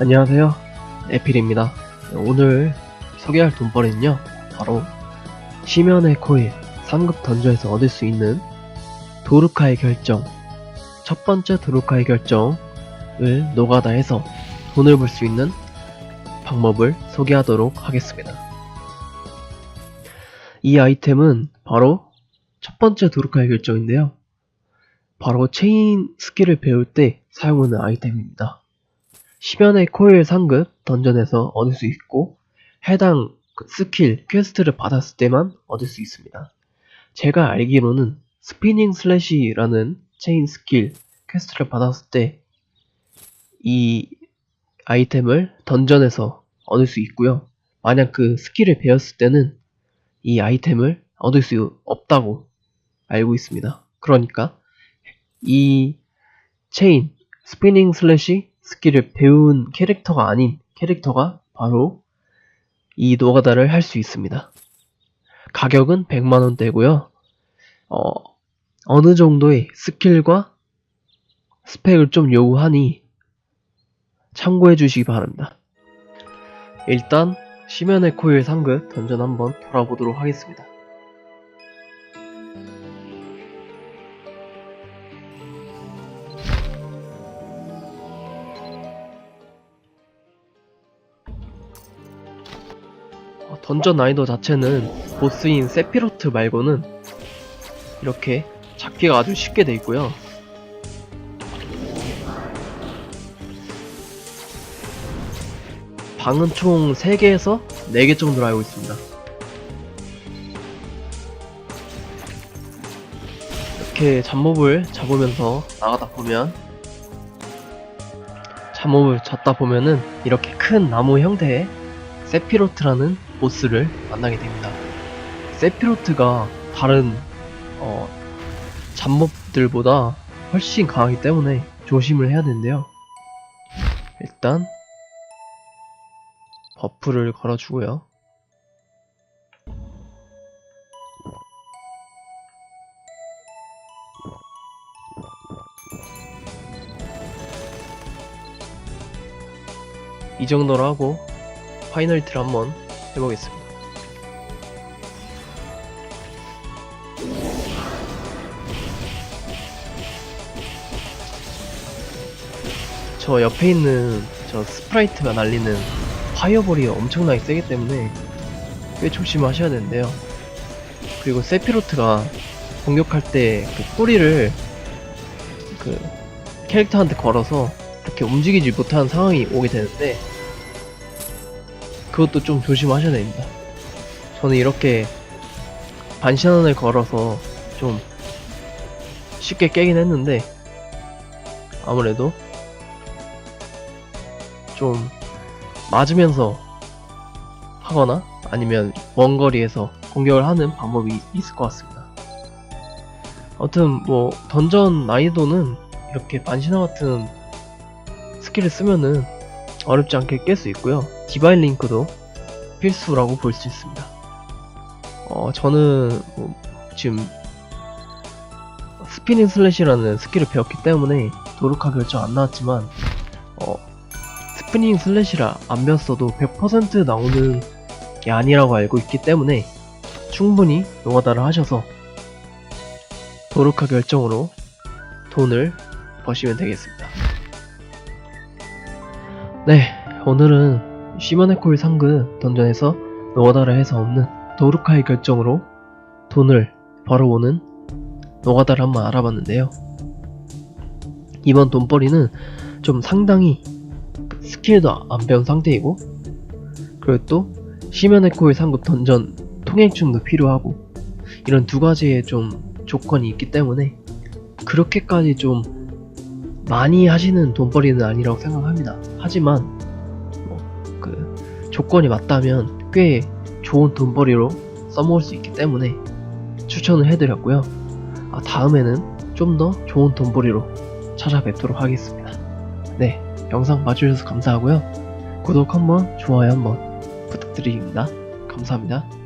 안녕하세요. 에필입니다. 오늘 소개할 돈벌이는요, 바로 심연의 코일 3급 던전에서 얻을 수 있는 도르카의 결정. 첫 번째 도르카의 결정을 노가다해서 돈을 벌 수 있는 방법을 소개하도록 하겠습니다. 이 아이템은 바로 첫 번째 도르카의 결정인데요. 바로 체인 스킬을 배울 때 사용하는 아이템입니다. 10연의 코일 상급 던전에서 얻을 수 있고 해당 그 스킬 퀘스트를 받았을 때만 얻을 수 있습니다. 제가 알기로는 스피닝 슬래시라는 체인 스킬 퀘스트를 받았을 때 이 아이템을 던전에서 얻을 수 있고요. 만약 그 스킬을 배웠을 때는 이 아이템을 얻을 수 없다고 알고 있습니다. 그러니까 이 체인 스피닝 슬래시 스킬을 배운 캐릭터가 아닌 캐릭터가 바로 이 노가다를 할 수 있습니다. 가격은 100만원대고요. 어, 어느 정도의 스킬과 스펙을 좀 요구하니 참고해 주시기 바랍니다. 일단 심연의 코일 상급 던전 한번 돌아보도록 하겠습니다. 던전 난이도 자체는 보스인 세피로트 말고는 이렇게 잡기가 아주 쉽게 돼 있고요. 방은 총 3개에서 4개 정도로 알고 있습니다. 이렇게 잡몹을 잡으면서 나가다 보면 잡몹을 잡다 보면은 이렇게 큰 나무 형태의 세피로트라는 보스를 만나게 됩니다. 세피로트가 다른 어, 잡몹들보다 훨씬 강하기 때문에 조심을 해야 되는데요. 일단 버프를 걸어주고요. 이 정도로 하고 파이널티를 한번 해보겠습니다. 저 옆에 있는 저 스프라이트가 날리는 파이어볼이 엄청나게 세기 때문에 꽤 조심하셔야 되는데요. 그리고 세피로트가 공격할 때그 꼬리를 그 캐릭터한테 걸어서 이렇게 움직이지 못하는 상황이 오게 되는데 그것도 좀 조심하셔야 됩니다. 저는 이렇게 반시간을 걸어서 좀 쉽게 깨긴 했는데 아무래도 좀 맞으면서 하거나 아니면 먼 거리에서 공격을 하는 방법이 있을 것 같습니다. 아무튼 뭐 던전 난이도는 이렇게 반신화 같은 스킬을 쓰면은 어렵지 않게 깰 수 있고요. 디바인 링크도 필수라고 볼 수 있습니다. 어, 저는 뭐 지금 스피닝 슬래시라는 스킬을 배웠기 때문에 도르카 결정 안 나왔지만 어, 스피닝 슬래시라 안 배웠어도 100% 나오는 게 아니라고 알고 있기 때문에 충분히 노가다를 하셔서 도르카 결정으로 돈을 버시면 되겠습니다. 네, 오늘은 시마네코일 상급 던전에서 노가다를 해서 얻는 도르카의 결정으로 돈을 벌어오는 노가다를 한번 알아봤는데요. 이번 돈벌이는 좀 상당히 스킬도 안 배운 상태이고 그리고 또 시면의코일 상급 던전 통행증도 필요하고 이런 두 가지의 좀 조건이 있기 때문에 그렇게까지 좀 많이 하시는 돈벌이는 아니라고 생각합니다. 하지만 뭐 그 조건이 맞다면 꽤 좋은 돈벌이로 써먹을 수 있기 때문에 추천을 해드렸고요. 아, 다음에는 좀 더 좋은 돈벌이로 찾아뵙도록 하겠습니다. 네, 영상 봐주셔서 감사하고요. 구독 한번, 좋아요 한번 부탁드립니다. 감사합니다.